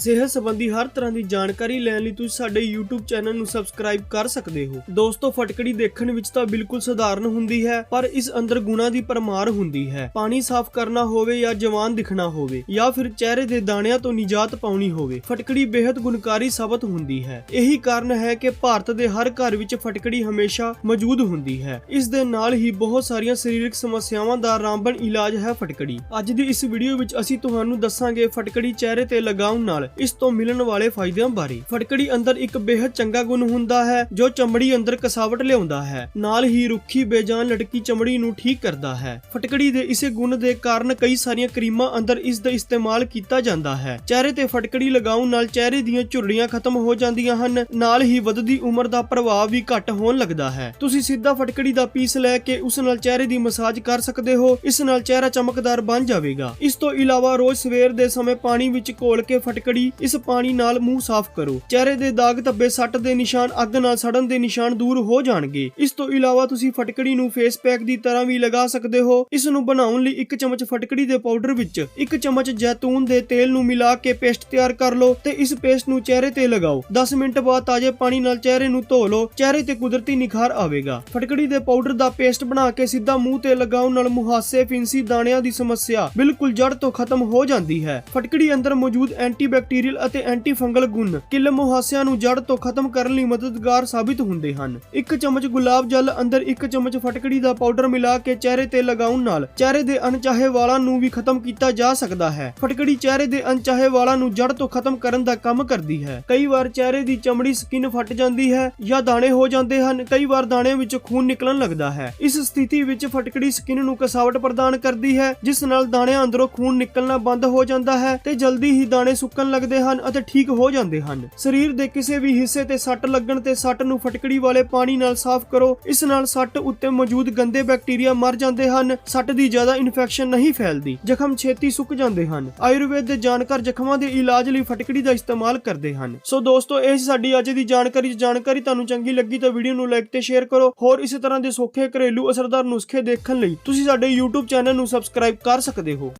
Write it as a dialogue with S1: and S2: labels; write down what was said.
S1: ਸਿਹਤ ਸੰਬੰਧੀ ਹਰ ਤਰ੍ਹਾਂ ਦੀ ਜਾਣਕਾਰੀ ਲੈਣ ਲਈ ਤੁਸੀਂ ਸਾਡੇ YouTube ਚੈਨਲ ਨੂੰ ਸਬਸਕ੍ਰਾਈਬ ਕਰ ਸਕਦੇ ਹੋ। ਦੋਸਤੋ, ਫਟਕੜੀ ਦੇਖਣ ਵਿੱਚ ਤਾਂ ਬਿਲਕੁਲ ਸਧਾਰਨ ਹੁੰਦੀ ਹੈ, ਪਰ ਇਸ ਅੰਦਰ ਗੁਣਾਂ ਦੀ ਪਰਮਾਰ ਹੁੰਦੀ ਹੈ। ਪਾਣੀ ਸਾਫ਼ ਕਰਨਾ ਹੋਵੇ ਜਾਂ ਜਵਾਨ ਦਿਖਣਾ ਹੋਵੇ, ਜਾਂ ਫਿਰ ਚਿਹਰੇ ਦੇ ਦਾਣਿਆਂ ਤੋਂ ਨਿਜਾਤ ਪਾਉਣੀ ਹੋਵੇ, ਫਟਕੜੀ ਬੇहद ਗੁਣਕਾਰੀ ਸਾਬਤ ਹੁੰਦੀ ਹੈ। ਇਹੀ ਕਾਰਨ ਹੈ ਕਿ ਭਾਰਤ ਦੇ ਹਰ ਘਰ ਵਿੱਚ ਫਟਕੜੀ ਹਮੇਸ਼ਾ ਮੌਜੂਦ ਹੁੰਦੀ ਹੈ। ਇਸ ਦੇ ਨਾਲ ਹੀ ਬਹੁਤ ਸਾਰੀਆਂ ਸਰੀਰਕ ਸਮੱਸਿਆਵਾਂ ਦਾ ਰਾਮਬਣ ਇਲਾਜ ਹੈ ਫਟਕੜੀ। ਅੱਜ ਦੀ ਇਸ ਵੀਡੀਓ ਵਿੱਚ ਅਸੀਂ ਤੁਹਾਨੂੰ ਦੱਸਾਂਗੇ ਫਟਕੜੀ ਚਿਹਰੇ ਤੇ ਲਗਾਉਣ ਨਾਲ ਇਸ ਤੋਂ ਮਿਲਣ ਵਾਲੇ ਫਾਇਦਿਆਂ ਬਾਰੇ। ਫਟਕੜੀ ਅੰਦਰ ਇੱਕ ਬੇਹੱਦ ਚੰਗਾ ਗੁਣ ਹੁੰਦਾ ਹੈ, ਜੋ ਚਮੜੀ ਅੰਦਰ ਕਸਾਵਟ ਲਿਆਉਂਦਾ ਹੈ। ਨਾਲ ਹੀ ਰੁੱਖੀ ਬੇਜਾਨ ਲਟਕੀ ਚਮੜੀ ਨੂੰ ਠੀਕ ਕਰਦਾ ਹੈ। ਫਟਕੜੀ ਦੇ ਇਸੇ ਗੁਣ ਦੇ ਕਾਰਨ ਕਈ ਸਾਰੀਆਂ ਕਰੀਮਾਂ ਅੰਦਰ ਇਸ ਦਾ ਇਸਤੇਮਾਲ ਕੀਤਾ ਜਾਂਦਾ ਹੈ। ਚਿਹਰੇ ਤੇ ਫਟਕੜੀ ਲਗਾਉਣ ਨਾਲ ਚਿਹਰੇ ਦੀਆਂ ਝੁਰੜੀਆਂ ਖਤਮ ਹੋ ਜਾਂਦੀਆਂ ਹਨ। ਨਾਲ ਹੀ ਵਧਦੀ ਉਮਰ ਦਾ ਪ੍ਰਭਾਵ ਵੀ ਘੱਟ ਹੋਣ ਲੱਗਦਾ ਹੈ। ਤੁਸੀਂ ਸਿੱਧਾ ਫਟਕੜੀ ਦਾ ਪੀਸ ਲੈ ਕੇ ਉਸ ਨਾਲ ਚਿਹਰੇ ਦੀ ਮਸਾਜ ਕਰ ਸਕਦੇ ਹੋ। ਇਸ ਨਾਲ ਚਿਹਰਾ ਚਮਕਦਾਰ ਬਣ ਜਾਵੇਗਾ। ਇਸ ਤੋਂ ਇਲਾਵਾ ਰੋਜ਼ ਸਵੇਰ ਦੇ ਸਮੇਂ ਪਾਣੀ ਵਿੱਚ ਘੋਲ ਕੇ ਫਟਕੜੀ ਇਸ ਪਾਣੀ ਨਾਲ ਮੂੰਹ ਸਾਫ਼ ਕਰੋ। ਚਿਹਰੇ ਦੇ ਦਾਗ ਧੱਬੇ ਸੱਟ ਦੇ ਨਿਸ਼ਾਨ, ਅੱਗ ਨਾਲ ਸੜਨ ਦੇ ਨਿਸ਼ਾਨ ਦੂਰ ਹੋ ਜਾਣਗੇ। ਇਸ ਤੋਂ ਇਲਾਵਾ ਤੁਸੀਂ ਫਟਕੜੀ ਨੂੰ ਫੇਸ ਪੈਕ ਦੀ ਤਰ੍ਹਾਂ ਵੀ ਲਗਾ ਸਕਦੇ ਹੋ। ਇਸ ਨੂੰ ਬਣਾਉਣ ਲਈ ਇੱਕ ਚਮਚ ਫਟਕੜੀ ਦੇ ਪਾਊਡਰ ਵਿੱਚ ਇੱਕ ਚਮਚ ਜੈਤੂਨ ਦੇ ਤੇਲ ਨੂੰ ਮਿਲਾ ਕੇ ਪੇਸਟ ਤਿਆਰ ਕਰ ਲਓ ਤੇ ਇਸ ਪੇਸਟ ਨੂੰ ਚਿਹਰੇ ਤੇ ਲਗਾਓ। 10 ਮਿੰਟ ਬਾਅਦ ਤਾਜ਼ੇ ਪਾਣੀ ਨਾਲ ਚਿਹਰੇ ਨੂੰ ਧੋ ਲਓ। ਚਿਹਰੇ ਤੇ ਕੁਦਰਤੀ ਨਿਖਾਰ ਆਵੇਗਾ। ਫਟਕੜੀ ਦੇ ਪਾਊਡਰ ਦਾ ਪੇਸਟ ਬਣਾ ਕੇ ਸਿੱਧਾ ਮੂੰਹ ਤੇ ਲਗਾਉਣ ਨਾਲ ਮੁਹਾਸੇ, ਫਿੰਸੀ ਦਾਣਿਆਂ ਦੀ ਸਮੱਸਿਆ ਬਿਲਕੁਲ ਜੜ ਤੋਂ ਖਤਮ ਹੋ ਜਾਂਦੀ ਹੈ। ਫਟਕੜੀ ਅੰਦਰ ਮੌਜੂਦ ਐਂਟੀਬੈਕਟੀਰੀਅਲ ਅਤੇ ਐਂਟੀ ਫੰਗਲ ਗੁਣ ਕਿਲ ਮੁਹਾਸਿਆਂ ਨੂੰ ਜੜ ਤੋਂ ਖਤਮ ਕਰਨ ਲਈ ਮਦਦਗਾਰ ਸਾਬਿਤ ਹੁੰਦੇ ਹਨ। ਇੱਕ ਚਮਚ ਗੁਲਾਬ ਜਲ ਅੰਦਰ ਇੱਕ ਚਮਚ ਫਟਕੜੀ ਦਾ ਪਾਊਡਰ ਮਿਲਾ ਕੇ ਚਿਹਰੇ ਤੇ ਲਗਾਉਣ ਨਾਲ ਚਿਹਰੇ ਦੇ ਅਣਚਾਹੇ ਵਾਲਾਂ ਨੂੰ ਵੀ ਖਤਮ ਕੀਤਾ ਜਾ ਸਕਦਾ ਹੈ। ਫਟਕੜੀ ਚਿਹਰੇ ਦੇ ਅਣਚਾਹੇ ਵਾਲਾਂ ਨੂੰ ਜੜ ਤੋਂ ਖਤਮ ਕਰਨ ਦਾ ਕੰਮ ਕਰਦੀ ਹੈ। ਕਈ ਵਾਰ ਚਿਹਰੇ ਦੀ ਚਮੜੀ ਸਕਿਨ ਫਟ ਜਾਂਦੀ ਹੈ ਜਾਂ ਦਾਣੇ ਹੋ ਜਾਂਦੇ ਹਨ। ਕਈ ਵਾਰ ਦਾਣਿਆਂ ਵਿੱਚ ਖੂਨ ਨਿਕਲਣ ਲੱਗਦਾ ਹੈ। ਇਸ ਸਥਿਤੀ ਵਿੱਚ ਫਟਕੜੀ ਸਕਿਨ ਨੂੰ ਕਸਾਵਟ ਪ੍ਰਦਾਨ ਕਰਦੀ ਹੈ, ਜਿਸ ਨਾਲ ਦਾਣਿਆਂ ਅੰਦਰੋਂ ਖੂਨ ਨਿਕਲਣਾ ਬੰਦ ਹੋ ਜਾਂਦਾ ਹੈ ਤੇ ਜਲਦੀ ਹੀ ਦਾਣੇ ਸੁੱਕਣ ਲੱਗਦੇ ਹਨ ਅਤੇ ਠੀਕ ਹੋ ਜਾਂਦੇ ਹਨ। ਸਰੀਰ ਦੇ ਕਿਸੇ ਵੀ ਹਿੱਸੇ ਤੇ ਸੱਟ ਲੱਗਣ ਤੇ ਸੱਟ ਨੂੰ ਫਟਕੜੀ ਵਾਲੇ ਪਾਣੀ ਨਾਲ ਸਾਫ਼ ਕਰੋ। ਇਸ ਨਾਲ ਸੱਟ ਉੱਤੇ ਮੌਜੂਦ ਗੰਦੇ ਬੈਕਟੀਰੀਆ ਮਰ ਜਾਂਦੇ ਹਨ। ਸੱਟ ਦੀ ਜ਼ਿਆਦਾ ਇਨਫੈਕਸ਼ਨ ਨਹੀਂ ਫੈਲਦੀ। ਜ਼ਖਮ ਛੇਤੀ ਸੁੱਕ ਜਾਂਦੇ ਹਨ। ਆਯੁਰਵੇਦ ਦੇ ਜਾਣਕਾਰ ਜ਼ਖਮਾਂ ਦੇ ਇਲਾਜ ਲਈ ਫਟਕੜੀ ਦਾ ਇਸਤੇਮਾਲ ਕਰਦੇ ਹਨ। ਸੋ ਦੋਸਤੋ, ਇਹ ਸਾਡੀ ਅੱਜ ਦੀ ਜਾਣਕਾਰੀ। ਜਾਣਕਾਰੀ ਤੁਹਾਨੂੰ ਚੰਗੀ ਲੱਗੀ ਤਾਂ ਵੀਡੀਓ ਨੂੰ ਲਾਈਕ ਤੇ ਸ਼ੇਅਰ ਕਰੋ। ਹੋਰ ਇਸੇ ਤਰ੍ਹਾਂ ਦੇ ਸੌਖੇ ਘਰੇਲੂ ਅਸਰਦਾਰ ਨੁਸਖੇ ਦੇਖਣ ਲਈ ਤੁਸੀਂ ਸਾਡੇ YouTube ਚੈਨਲ ਨੂੰ ਸਬਸਕ੍ਰਾਈਬ ਕਰ ਸਕਦੇ ਹੋ।